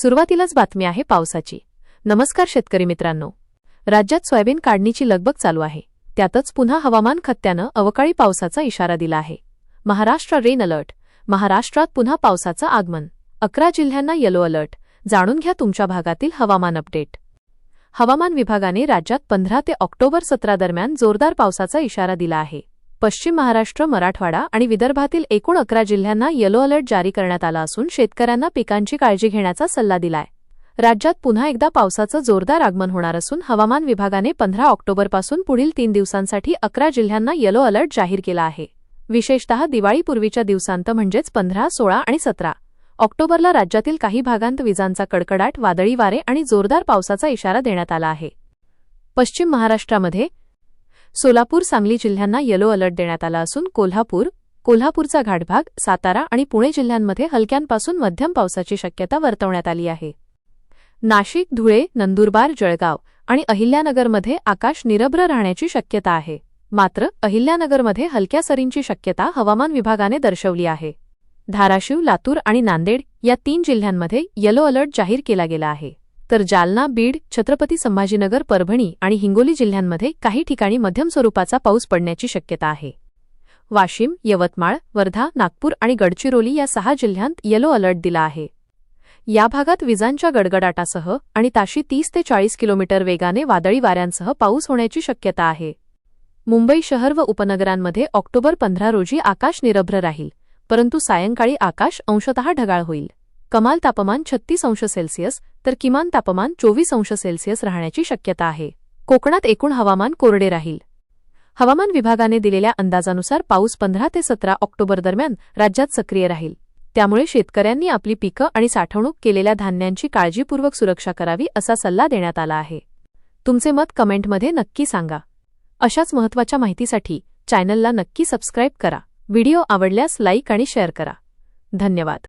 सुरुवातीलाच बातमी आहे पावसाची. नमस्कार शेतकरी मित्रांनो. राज्यात सोयाबीन काढणीची लगबग चालू आहे. त्यातच पुन्हा हवामान खात्यानं अवकाळी पावसाचा इशारा दिला आहे. Maharashtra rain alert. महाराष्ट्रात पुन्हा पावसाचं आगमन. अकरा जिल्ह्यांना येलो अलर्ट जाणून घ्या तुमच्या भागातील हवामान अपडेट हवामान विभागाने राज्यात पंधरा ते ऑक्टोबर सतरा दरम्यान जोरदार पावसाचा इशारा दिला आहे. पश्चिम महाराष्ट्र मराठवाडा आणि विदर्भातील एकूण अकरा जिल्ह्यांना येलो अलर्ट जारी करण्यात आला असून शेतकऱ्यांना पिकांची काळजी घेण्याचा सल्ला दिलाय. राज्यात पुन्हा एकदा पावसाचं जोरदार आगमन होणार असून हवामान विभागाने पंधरा ऑक्टोबरपासून पुढील तीन दिवसांसाठी अकरा जिल्ह्यांना येलो अलर्ट जाहीर केला आहे. विशेषतः दिवाळीपूर्वीच्या दिवसांत म्हणजेच पंधरा सोळा आणि सतरा. ऑक्टोबरला राज्यातील काही भागांत विजांचा कडकडाट वादळी वारे आणि जोरदार पावसाचा इशारा देण्यात आला आहे. पश्चिम महाराष्ट्रामध्ये सोलापूर सांगली जिल्ह्यांना येलो अलर्ट देण्यात आला असून कोल्हापूर कोल्हापूरचा घाटभाग सातारा आणि पुणे जिल्ह्यांमध्ये हलक्यांपासून मध्यम पावसाची शक्यता वर्तवण्यात आली आहे. नाशिक धुळे नंदुरबार जळगाव आणि अहिल्यानगरमध्ये आकाश निरभ्र राहण्याची शक्यता आहे. मात्र अहिल्यानगरमध्ये हलक्या सरींची शक्यता हवामान विभागाने दर्शवली आहे. धाराशिव लातूर आणि नांदेड या तीन जिल्ह्यांमध्ये येलो अलर्ट जाहीर केला गेला आहे. तर जालना बीड छत्रपती संभाजीनगर परभणी आणि हिंगोली जिल्ह्यांमध्ये काही ठिकाणी मध्यम स्वरूपाचा पाऊस पडण्याची शक्यता आहे. वाशिम यवतमाळ वर्धा नागपूर आणि गडचिरोली या सहा जिल्ह्यांत येलो अलर्ट दिला आहे. या भागात विजांच्या गडगडाटासह आणि ताशी तीस ते चाळीस किलोमीटर वेगाने वादळी वाऱ्यांसह पाऊस होण्याची शक्यता आहे. मुंबई शहर व उपनगरांमध्ये ऑक्टोबर पंधरा रोजी आकाश निरभ्र राहील परंतु सायंकाळी आकाश अंशतः ढगाळ होईल. कमाल तापमान छत्तीस अंश सेल्सिअस तर किमान तापमान चोवीस अंश सेल्सिअस राहण्याची शक्यता आहे. कोकणात एकूण हवामान कोरडे राहील. हवामान विभागाने दिलेल्या अंदाजानुसार पाऊस पंधरा ते सतरा ऑक्टोबर दरम्यान राज्यात सक्रिय राहील. त्यामुळे शेतकऱ्यांनी आपली पिकं आणि साठवणूक केलेल्या धान्यांची काळजीपूर्वक सुरक्षा करावी असा सल्ला देण्यात आला आहे. तुमचे मत कमेंटमध्ये नक्की सांगा. अशाच महत्त्वाच्या माहितीसाठी चॅनलला नक्की सबस्क्राईब करा. व्हिडिओ आवडल्यास लाईक आणि शेअर करा. धन्यवाद.